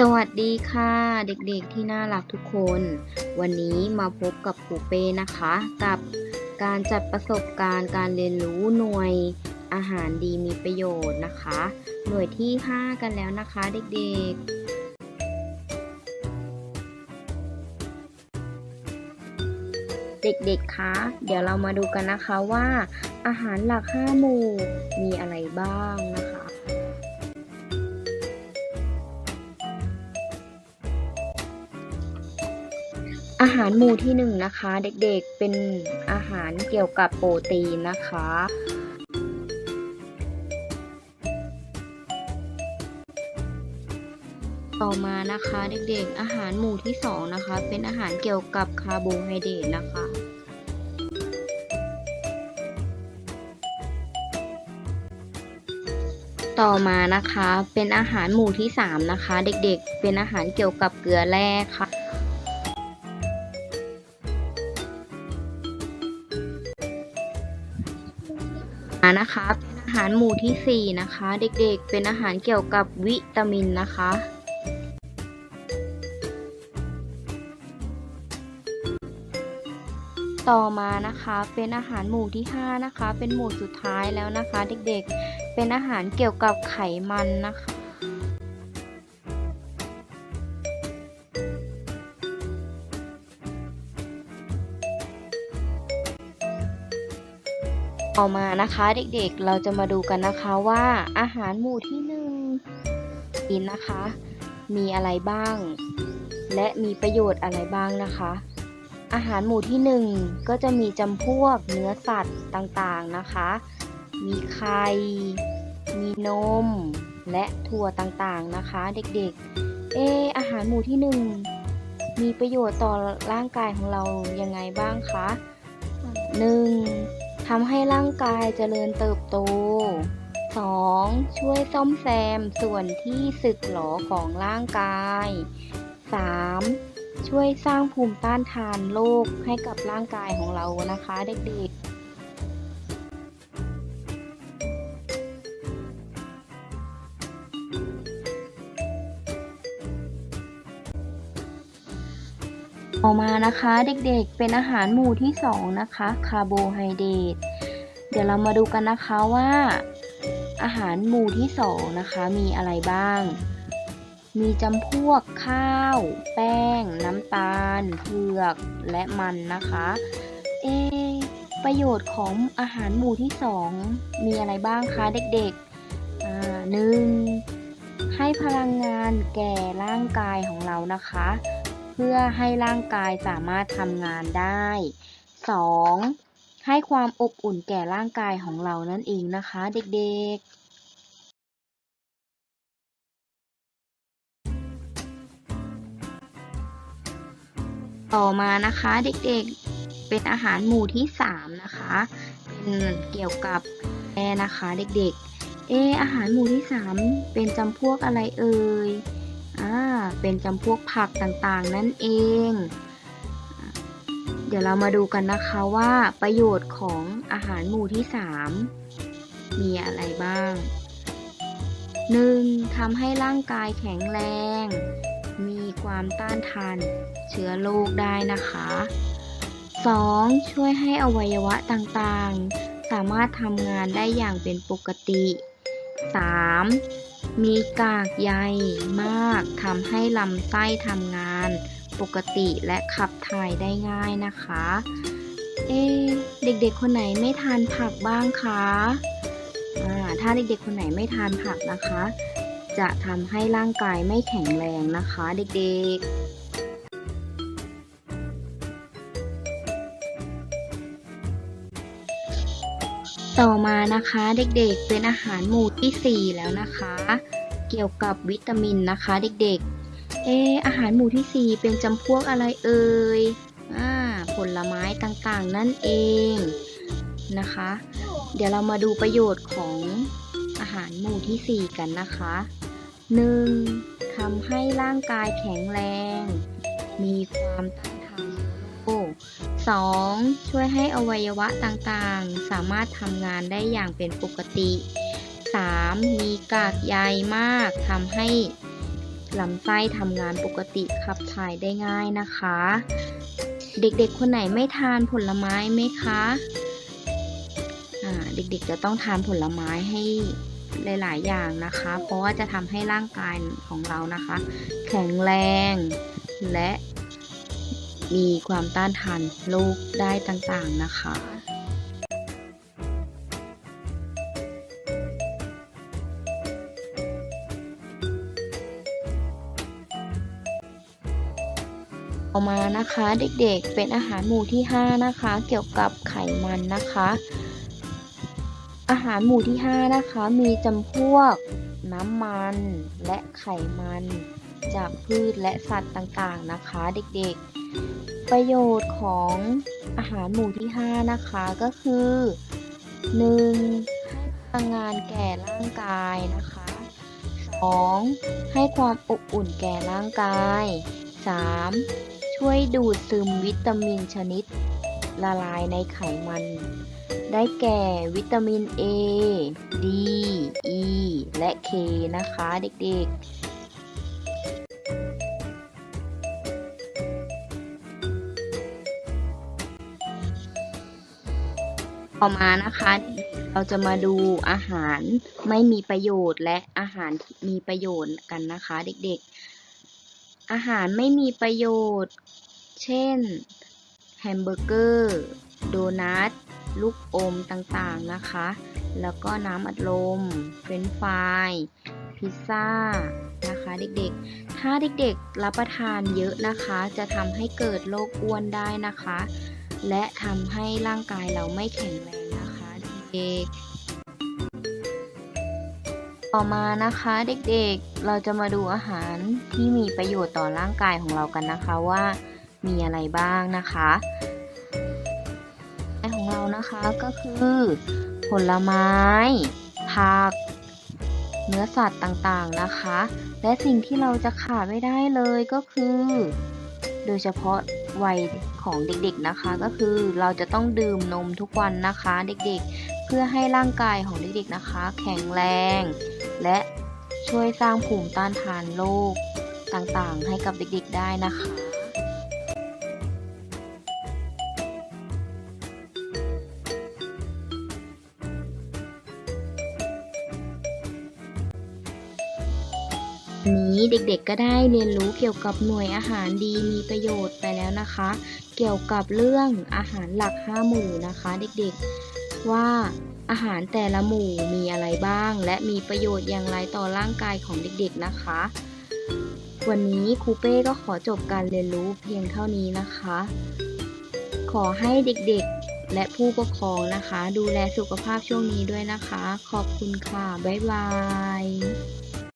สวัสดีค่ะเด็กๆที่น่ารักทุกคน วันนี้มาพบกับครูเป้นะคะ กับการจัดประสบการณ์การเรียนรู้หน่วยอาหารดีมีประโยชน์นะคะ หน่วยที่ 5 กันแล้วนะคะเด็กๆ เด็กๆคะเดี๋ยวเรามาดูกันนะคะว่า อาหารหลัก 5 หมู่มีอะไรบ้างนะคะ อาหารหมู่ที่หนึ่งนะคะ เด็กๆเป็นอาหารเกี่ยวกับโปรตีนนะคะ ต่อมานะคะเด็กๆอาหารหมู่ที่สองนะคะ เป็นอาหารเกี่ยวกับคาร์โบไฮเดรตนะคะต่อมานะคะเป็นอาหารหมู่ที่สามนะคะ เด็กๆ เป็นอาหารเกี่ยวกับเกลือแร่ค่ะ นะคะ เป็นอาหารหมู่ที่ 4 นะคะ เด็กๆ เป็นอาหารเกี่ยวกับวิตามินนะคะ ต่อมานะคะเป็นอาหารหมู่ที่ 5 นะคะ เป็นหมู่สุดท้ายแล้วนะคะ เด็กๆ เป็นอาหารเกี่ยวกับไขมันนะคะ ต่อมานะคะเด็กๆเราจะมาดูกันนะคะว่าอาหารหมู่ที่หนึ่งกินนะคะ มีอะไรบ้าง และมีประโยชน์อะไรบ้างนะคะ อาหารหมู่ที่หนึ่งก็จะมีจำพวกเนื้อสัตว์ต่างๆนะคะ มีไข่ มีนม และถั่วต่างๆนะคะ เด็กๆ เอออาหารหมู่ที่หนึ่งมีประโยชน์ต่อร่างกายของเรายังไงบ้างคะหนึ่ง ทำให้ร่างกายเจริญเติบโต 2. ช่วยซ่อมแซมส่วนที่สึกหรอของร่างกาย 3. ช่วยสร้างภูมิต้านทานโรคให้กับร่างกายของเรานะคะเด็กๆ ต่อมานะคะเด็กๆเป็นอาหารหมู่ที่ 2 นะคะคาร์โบไฮเดรตเดี๋ยวเรามาดูกันนะคะว่า อาหารหมู่ที่ 2 นะคะ มีอะไรบ้าง มีจำพวกข้าว แป้ง น้ำตาลเผือก และมันนะคะเอประโยชน์ของอาหารหมู่ที่ 2 มีอะไรบ้างคะเด็กๆหนึ่งให้พลังงานแก่ร่างกายของเรานะคะ เพื่อให้ร่างกายสามารถทำงานได้ 2. ให้ความอบอุ่นแก่ร่างกายของเรานั่นเองนะคะเด็กๆต่อมานะคะเด็กๆ เป็นอาหารหมู่ที่ 3 นะคะ เป็นเกี่ยวกับแม่นะคะเด็กๆ เอออาหารหมู่ที่ 3 เป็นจำพวกอะไรเอ่ย อ่า เป็นจำพวกผักต่างๆ นั่นเอง เดี๋ยวเรามาดูกันนะคะว่าประโยชน์ของอาหารหมู่ที่ 3 มีอะไรบ้าง 1. ทำให้ร่างกายแข็งแรง มีความต้านทานเชื้อโรคได้นะคะ 2. ช่วยให้อวัยวะต่างๆ สามารถทำงานได้อย่างเป็นปกติ 3. มีกากใยมากทำให้ลำไส้ทำงานปกติและขับถ่ายได้ง่ายนะคะ เอ๊ะเด็กๆคนไหนไม่ทานผักบ้างคะอ่าถ้าเด็กๆคนไหนไม่ทานผักนะคะ จะทำให้ร่างกายไม่แข็งแรงนะคะ เด็กๆ ต่อมานะคะเด็กๆเป็นอาหารหมู่ที่ 4 แล้วนะคะ เกี่ยวกับวิตามินนะคะเด็กๆ เอออาหารหมู่ที่ 4 เป็นจำพวกอะไรเอ่ยอ่าผลไม้ต่างๆนั่นเองนะคะ เดี๋ยวเรามาดูประโยชน์ของอาหารหมู่ที่ 4 กันนะคะ 1. ทำให้ร่างกายแข็งแรง มีความต้าน 2. ช่วยให้อวัยวะต่างๆ สามารถทำงานได้อย่างเป็นปกติ 3. มีกากใยมากทำให้ลำไส้ทำงานปกติขับถ่ายได้ง่ายนะคะ เด็กๆคนไหนไม่ทานผลไม้ไหมคะเด็กๆจะต้องทานผลไม้ให้หลายๆ อย่างนะคะ เพราะว่าจะทำให้ร่างกายของเรานะคะ แข็งแรงและ มีความต้านทานโรคได้ต่างๆนะคะ ต่อมานะคะเด็กๆเป็นอาหารหมู่ที่ 5 นะคะ เกี่ยวกับไขมันนะคะ อาหารหมู่ที่ 5 นะคะ มีจำพวกน้ำมันและไขมันจากพืชและสัตว์ต่างๆนะคะ เด็กๆประโยชน์ของอาหารหมู่ที่ 5 นะคะก็คือ 1. ให้พลังงานแก่ร่างกายนะคะ 2. ให้ความอบอุ่นแก่ร่างกาย 3. ช่วยดูดซึมวิตามินชนิด ละลายในไขมัน ได้แก่วิตามิน A D E และ K นะคะเด็กๆ ต่อมานะคะเราจะมาดูอาหารไม่มีประโยชน์และอาหารที่มีประโยชน์กันนะคะเด็กๆ อาหารไม่มีประโยชน์ เช่นแฮมเบอร์เกอร์โดนัทลูกอมต่างๆนะคะ แล้วก็น้ำอัดลม เฟรนฟรายพิซซ่านะคะเด็กๆ ถ้าเด็กๆรับประทานเยอะนะคะ จะทำให้เกิดโรคอ้วนได้นะคะ และทำให้ร่างกายเราไม่แข็งแรงนะคะเด็กๆ ต่อมานะคะเด็กๆ เราจะมาดูอาหารที่มีประโยชน์ต่อร่างกายของเรากันนะคะว่ามีอะไรบ้างนะคะอาหารของเรานะคะก็คือผลไม้ ผัก เนื้อสัตว์ต่างๆนะคะ และสิ่งที่เราจะขาดไม่ได้เลยก็คือ โดยเฉพาะวัย ของเด็กๆนะคะ ก็คือเราจะต้องดื่มนมทุกวันนะคะเด็กๆ เพื่อให้ร่างกายของเด็กๆนะคะ แข็งแรง และช่วยสร้างภูมิต้านทานโรคต่างๆ ให้กับเด็กๆได้นะคะ นี้เด็กๆก็ได้เรียนรู้เกี่ยวกับหน่วยอาหารดีมีประโยชน์ไปแล้วนะคะ เกี่ยวกับเรื่องอาหารหลัก 5 หมู่นะคะ เด็กๆว่าอาหารแต่ละหมู่มีอะไรบ้าง และมีประโยชน์อย่างไรต่อร่างกายของเด็กๆนะคะ วันนี้ครูเป้ก็ขอจบการเรียนรู้เพียงเท่านี้นะคะ ขอให้เด็กๆและผู้ปกครองนะคะ ดูแลสุขภาพช่วงนี้ด้วยนะคะ ขอบคุณค่ะ บ๊ายบาย